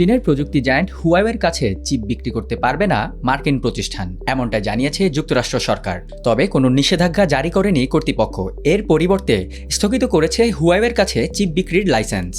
চীনের প্রযুক্তি জায়ান্ট হুয়াওয়ের কাছে চিপ বিক্রি করতে পারবে না মার্কিন প্রতিষ্ঠান, এমনটা জানিয়েছে যুক্তরাষ্ট্র সরকার। তবে কোনো নিষেধাজ্ঞা জারি করেনি কর্তৃপক্ষ। এর পরিবর্তে স্থগিত করেছে হুয়াওয়ের কাছে চিপ বিক্রির লাইসেন্স।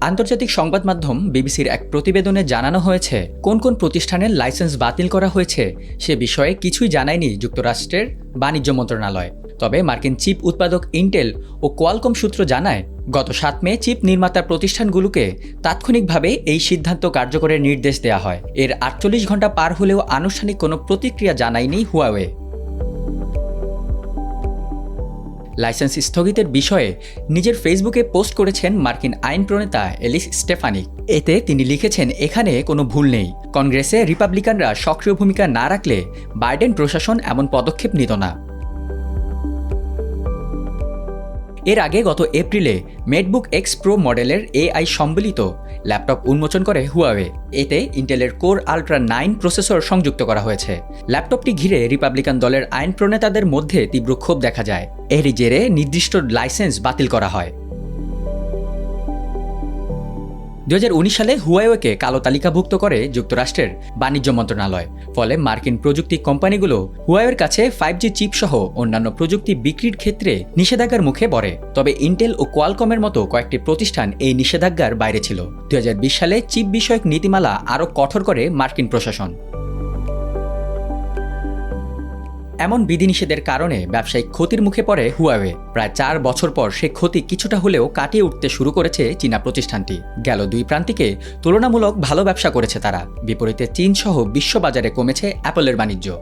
আন্তর্জাতিক সংবাদ মাধ্যম বিবিসির এক প্রতিবেদনে জানানো হয়েছে, কোন কোন প্রতিষ্ঠানের লাইসেন্স বাতিল করা হয়েছে সে বিষয়ে কিছুই জানায়নি যুক্তরাষ্ট্রের বাণিজ্য মন্ত্রণালয়। তবে মার্কিন চিপ উৎপাদক ইন্টেল ও কোয়ালকম সূত্র জানায় গত সাত মে চিপ নির্মাতা প্রতিষ্ঠানগুলোকে তাৎক্ষণিকভাবে এই সিদ্ধান্ত কার্যকরের নির্দেশ দেওয়া হয়। এর আটচল্লিশ ঘণ্টা পার হলেও আনুষ্ঠানিক কোনো প্রতিক্রিয়া জানায়নি হুয়াওয়ে। লাইসেন্স স্থগিতের বিষয়ে নিজের ফেসবুকে পোস্ট করেছেন মার্কিন আইন প্রণেতা এলিস স্টেফানি এতে তিনি লিখেছেন, এখানে কোনো ভুল নেই। কংগ্রেসে রিপাবলিকানরা সক্রিয় ভূমিকা না রাখলে বাইডেন প্রশাসন এমন পদক্ষেপ নিত না। এর আগে গত এপ্রিলে মেটবুক এক্স প্রো মডেলের এআই সম্বলিত ল্যাপটপ উন্মোচন করে হুয়াওয়ে এতে ইন্টেলের কোর আলট্রা নাইন প্রসেসর সংযুক্ত করা হয়েছে। ল্যাপটপটি ঘিরে রিপাবলিকান দলের আইন প্রণেতাদের মধ্যে তীব্র ক্ষোভ দেখা যায়। এরই জেরে নির্দিষ্ট লাইসেন্স বাতিল করা হয়। দুই হাজার উনিশ সালে হুয়াওয়েকে কালো তালিকাভুক্ত করে যুক্তরাষ্ট্রের বাণিজ্য মন্ত্রণালয়, ফলে মার্কিন প্রযুক্তি কোম্পানিগুলো হুয়াওয়ের কাছে ফাইভ জি চিপ সহ অন্যান্য প্রযুক্তি বিক্রির ক্ষেত্রে নিষেধাজ্ঞার মুখে পড়ে। তবে ইন্টেল ও কোয়ালকমের মতো কয়েকটি প্রতিষ্ঠান এই নিষেধাজ্ঞার বাইরে ছিল। দু হাজার বিশ সালে চিপ বিষয়ক নীতিমালা আরও কঠোর করে মার্কিন প্রশাসন। এমন বিধিনিষেধের কারণে ব্যবসায়িক ক্ষতির মুখে পড়ে হুয়াওয়ে প্রায় চার বছর পর সে ক্ষতি কিছুটা হলেও কাটিয়ে উঠতে শুরু করেছে চীনা প্রতিষ্ঠানটি। গেল দুই প্রান্তিকে তুলনামূলক ভালো ব্যবসা করেছে তারা। বিপরীতে চীনসহ বিশ্ববাজারে কমেছে অ্যাপলের বাণিজ্য।